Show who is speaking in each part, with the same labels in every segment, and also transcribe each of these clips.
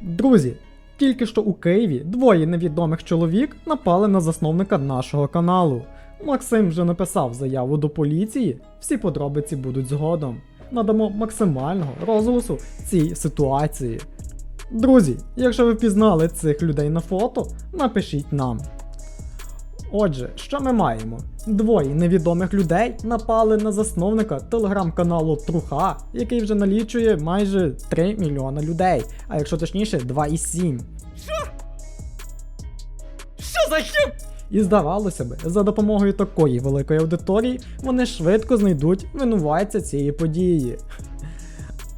Speaker 1: Друзі, тільки що у Києві двоє невідомих чоловік напали на засновника нашого каналу. Максим вже написав заяву до поліції, всі подробиці будуть згодом. Надамо максимального розголосу цій ситуації. Друзі, якщо ви пізнали цих людей на фото, напишіть нам. Отже, що ми маємо? Двоє невідомих людей напали на засновника телеграм-каналу Труха, який вже налічує майже 3 мільйона людей, а якщо точніше 2,7.
Speaker 2: Що за хіп?
Speaker 1: І здавалося би, за допомогою такої великої аудиторії вони швидко знайдуть винуватця цієї події.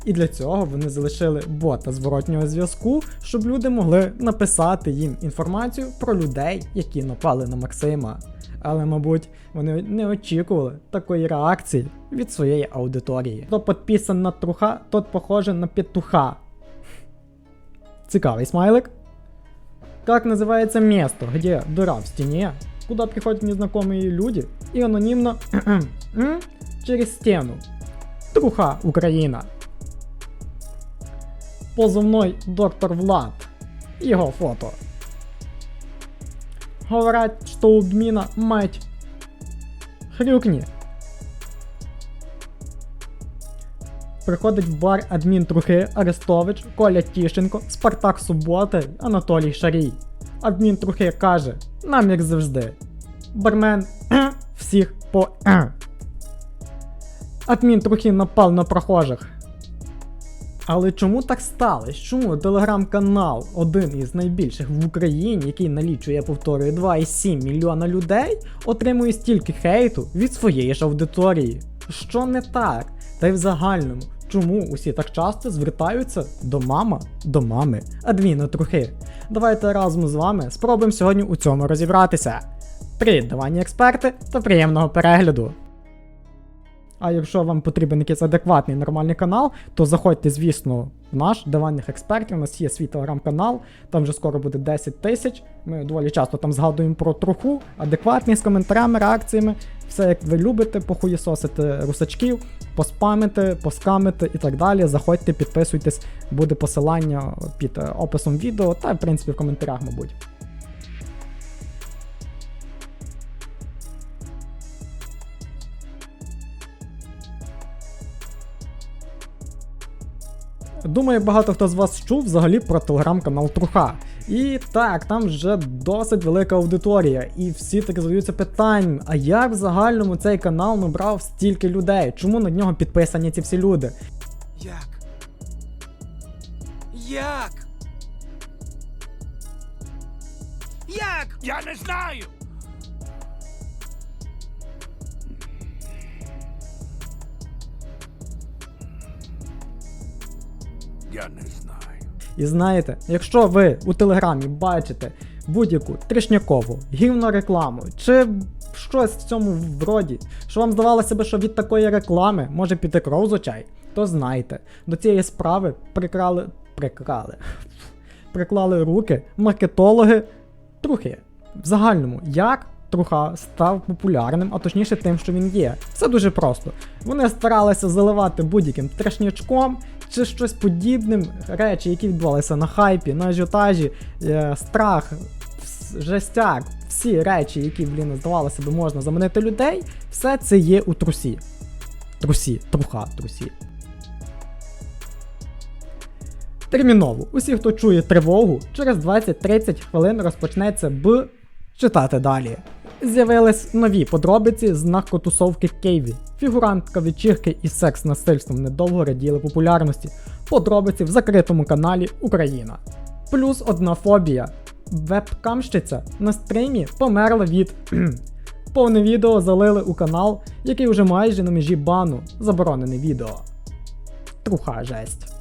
Speaker 1: І для цього вони залишили бота зворотнього зв'язку, щоб люди могли написати їм інформацію про людей, які напали на Максима. Але, мабуть, вони не очікували такої реакції від своєї аудиторії. Хто підписан на труха, тот похоже на петуха. Цікавий смайлик. Как называется место, где дыра в стене, куда приходят незнакомые люди и анонимно м, через стену? Труха, Украина. Позывной доктор Влад. Його фото. Говорять, що у Дміна мать. Хрюкні. Приходить в бар адмін Трухи Арестович, Коля Тіщенко, Спартак Субота, Анатолій Шарій. Адмін Трухи каже: нам як завжди. Бармен всіх по. Адмін Трухи напав на прохожих. Але чому так сталося? Чому телеграм-канал, один із найбільших в Україні, який налічує, я повторюю, 2,7 мільйона людей, отримує стільки хейту від своєї ж аудиторії? Що не так? Та й в загальному, чому усі так часто звертаються до мама, до мами, адміна трохи? Давайте разом з вами спробуємо сьогодні у цьому розібратися. Привіт, давані експерти та приємного перегляду! А якщо вам потрібен якийсь адекватний нормальний канал, то заходьте, звісно, в наш диванних експертів. У нас є свій телеграм-канал, там вже скоро буде 10 тисяч. Ми доволі часто там згадуємо про труху, адекватні з коментарями, реакціями. Все як ви любите, похуєсосити русачків, поспамити, поскамити і так далі. Заходьте, підписуйтесь, буде посилання під е, описом відео, та в принципі в коментарях, мабуть. Думаю, багато хто з вас чув взагалі про телеграм-канал Труха. І так, там вже досить велика аудиторія, і всі так задаються питанням, а як в загальному цей канал набрав стільки людей? Чому на нього підписані ці всі люди?
Speaker 2: Як? Як? Як? Я не знаю. Я не знаю.
Speaker 1: І знаєте, якщо ви у телеграмі бачите будь-яку трішнякову, гівну рекламу, чи щось в цьому вроді, що вам здавалося би, що від такої реклами може піти кров з очей, то знайте, до цієї справи прикрали. прикрали. приклали руки маркетологи трухи. В загальному, як Труха став популярним, а точніше тим, що він є. Все дуже просто. Вони старалися заливати будь-яким трешнячком чи щось подібним, речі, які відбувалися на хайпі, на ажіотажі, е, страх, жестяк, всі речі, які, блін, здавалося би, можна заманити людей, все це є у трусі. Трусі, труха, трусі. Терміново. Усі, хто чує тривогу, через 20-30 хвилин розпочнеться б читати далі. З'явились нові подробиці з наркотусовки Кейві. Фігурантка вечірки і секс насильством недовго раділи популярності. Подробиці в закритому каналі Україна. Плюс одна фобія. Вебкамщиця на стрімі померла від. Повне відео залили у канал, який вже майже на межі бану. Заборонене відео. Труха жесть.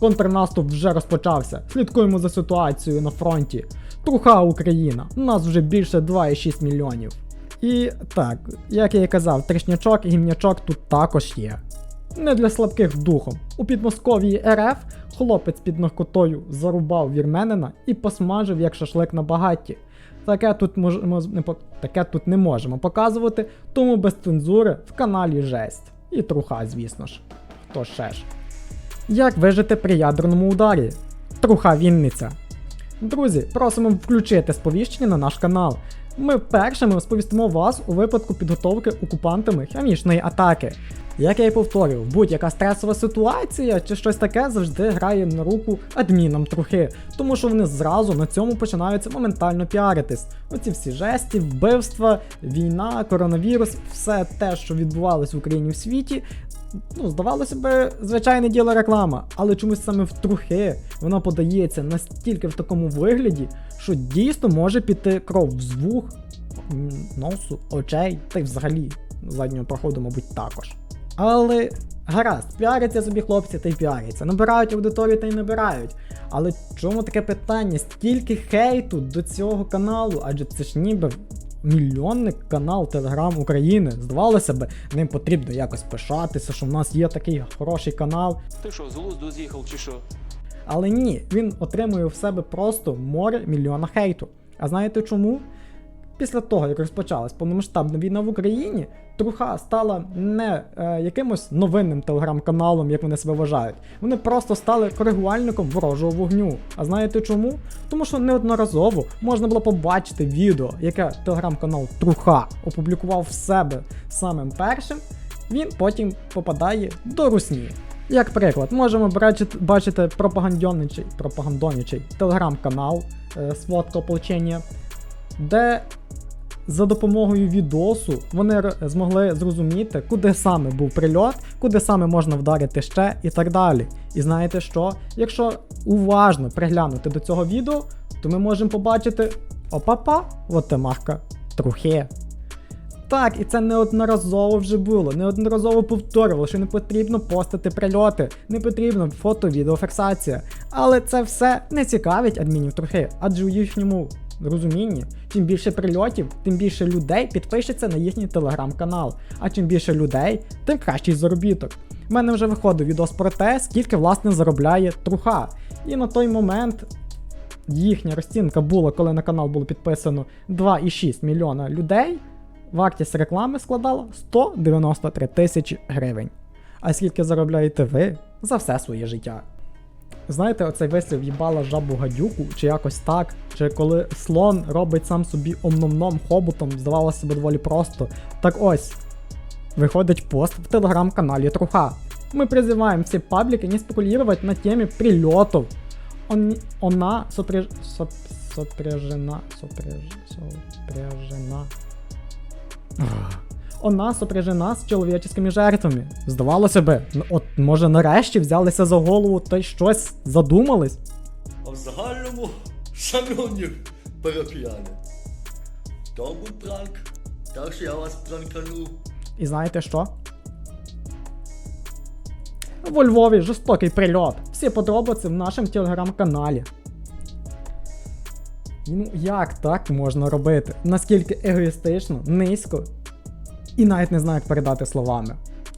Speaker 1: Контрнаступ вже розпочався. Слідкуємо за ситуацією на фронті. Труха Україна. Нас вже більше 2,6 мільйонів. І так, як я і казав, тришнячок і гімнячок тут також є. Не для слабких духом. У Підмосков'ї РФ хлопець під наркотою зарубав вірменина і посмажив як шашлик на багатті. Таке тут, мож, не, таке тут не можемо показувати, тому без цензури в каналі жесть. І труха, звісно ж. Хто ще ж. Як вижити при ядерному ударі? Труха Вінниця. Друзі, просимо включити сповіщення на наш канал. Ми першими сповістимо вас у випадку підготовки окупантами хімічної атаки. Як я і повторював, будь-яка стресова ситуація чи щось таке завжди грає на руку адмінам трухи, тому що вони зразу на цьому починаються моментально піаритись. Оці всі жесті, вбивства, війна, коронавірус, все те, що відбувалось в Україні в світі, ну, здавалося би, звичайне діло реклама, але чомусь саме в трухи вона подається настільки в такому вигляді, що дійсно може піти кров з вух, носу, очей, та й взагалі заднього проходу, мабуть, також. Але гаразд, піаряться собі хлопці та й піаряться, набирають аудиторію та й набирають. Але чому таке питання? Стільки хейту до цього каналу, адже це ж ніби мільйонний канал Телеграм України. Здавалося б, ним потрібно якось пишатися, що в нас є такий хороший канал.
Speaker 3: Ти що, з глузду з'їхав чи що?
Speaker 1: Але ні, він отримує в себе просто море мільйона хейту. А знаєте чому? Після того, як розпочалась повномасштабна війна в Україні, Труха стала не е, якимось новинним телеграм-каналом, як вони себе вважають. Вони просто стали коригувальником ворожого вогню. А знаєте чому? Тому що неодноразово можна було побачити відео, яке телеграм-канал Труха опублікував в себе самим першим. Він потім попадає до русні. Як приклад, можемо бачити, пропагандонничий, пропагандонничий телеграм-канал е, Сводка ополчення, де за допомогою відосу вони змогли зрозуміти, куди саме був прильот, куди саме можна вдарити ще і так далі. І знаєте що? Якщо уважно приглянути до цього відео, то ми можемо побачити опа-па, от темарка трухи. Так, і це неодноразово вже було, неодноразово повторювало, що не потрібно постити прильоти, не потрібно фото-відеофіксація. Але це все не цікавить адмінів трохи, адже у їхньому розумінні, чим більше прильотів, тим більше людей підпишеться на їхній телеграм-канал. А чим більше людей, тим кращий заробіток. У мене вже виходив відос про те, скільки власне заробляє труха. І на той момент їхня розцінка була, коли на канал було підписано 2,6 мільйона людей. Вартість реклами складала 193 тисячі гривень. А скільки заробляєте ви за все своє життя? Знаєте, оцей вислів їбала жабу гадюку, чи якось так, чи коли слон робить сам собі омном-ном хоботом, здавалося б доволі просто. Так ось, виходить пост в телеграм-каналі Труха. Мы призываем все паблики не спекулировать на теме прилетов. Он, она сопряж, соп, сопряжена, сопряж, сопряжена. Ах. Вона сопряжена з чоловіческими жертвами. Здавалося би, от може нарешті взялися за голову та й щось задумались.
Speaker 4: А в загальному, шановні парафіяни, то був пранк, так що я вас пранкану.
Speaker 1: І знаєте що? Во Львові жорстокий прильот. Всі подробиці в нашому телеграм-каналі. Ну як так можна робити? Наскільки егоїстично, низько, і навіть не знаю, як передати словами.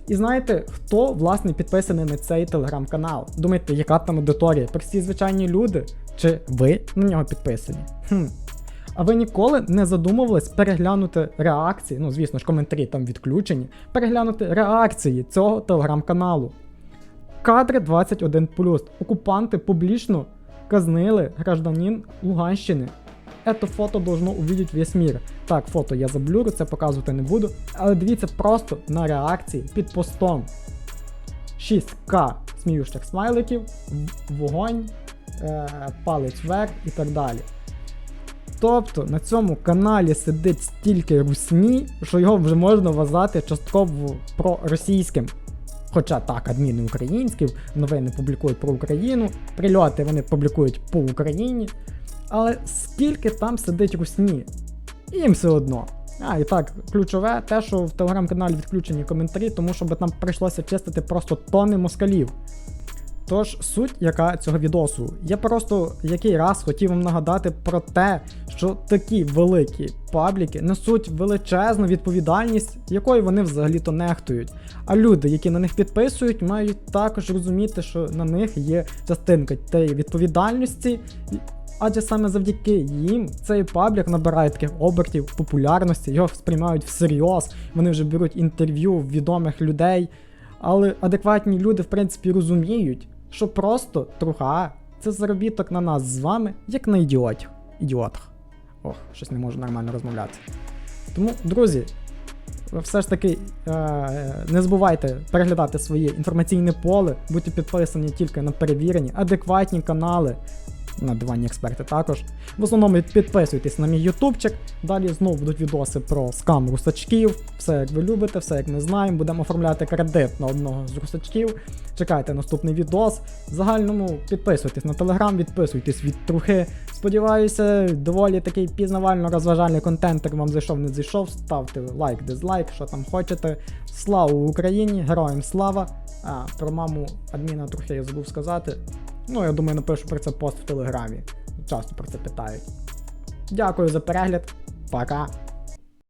Speaker 1: І знаєте, хто власне підписаний на цей телеграм-канал? Думаєте, яка там аудиторія? Прості звичайні люди? Чи ви на нього підписані? Хм. А ви ніколи не задумувались переглянути реакції, ну звісно ж, коментарі там відключені, переглянути реакції цього телеграм-каналу. Кадри 21. Окупанти публічно казнили гражданин Луганщини. Это фото должно увидеть весь мир. Так, фото я заблюрю, це показувати не буду. Але дивіться просто на реакції під постом. 6К сміючих смайликів, вогонь, е, палець вверх і так далі. Тобто на цьому каналі сидить стільки русні, що його вже можна вважати частково проросійським. Хоча так, адміни українські, новини публікують про Україну, прильоти вони публікують по Україні. Але скільки там сидить русні? Їм все одно. А, і так, ключове те, що в телеграм-каналі відключені коментарі, тому що би там прийшлося чистити просто тонни москалів. Тож, суть яка цього відосу. Я просто який раз хотів вам нагадати про те, що такі великі пабліки несуть величезну відповідальність, якою вони взагалі-то нехтують. А люди, які на них підписують, мають також розуміти, що на них є частинка тієї відповідальності. Адже саме завдяки їм цей паблік набирає таких обертів популярності, його сприймають всерйоз, вони вже беруть інтерв'ю відомих людей. Але адекватні люди, в принципі, розуміють, що просто труха це заробіток на нас з вами, як на ідіотів. Ідіотах. Ох, щось не можу нормально розмовляти. Тому, друзі, все ж таки е, не забувайте переглядати своє інформаційне поле, будьте підписані тільки на перевірені, адекватні канали. На дивані експерти також. В основному підписуйтесь на мій ютубчик. Далі знову будуть відоси про скам русачків. Все як ви любите, все як ми знаємо. Будемо оформляти кредит на одного з русачків. Чекайте наступний відос. В загальному підписуйтесь на телеграм, відписуйтесь від трухи. Сподіваюся, доволі такий пізнавально-розважальний контент як вам зайшов, не зайшов. Ставте лайк, дизлайк, що там хочете. Слава Україні, героям слава! А, про маму адміна трохи я забув сказати. Ну, я думаю, напишу про це пост в телеграмі. Часто про це питають. Дякую за перегляд. Пока.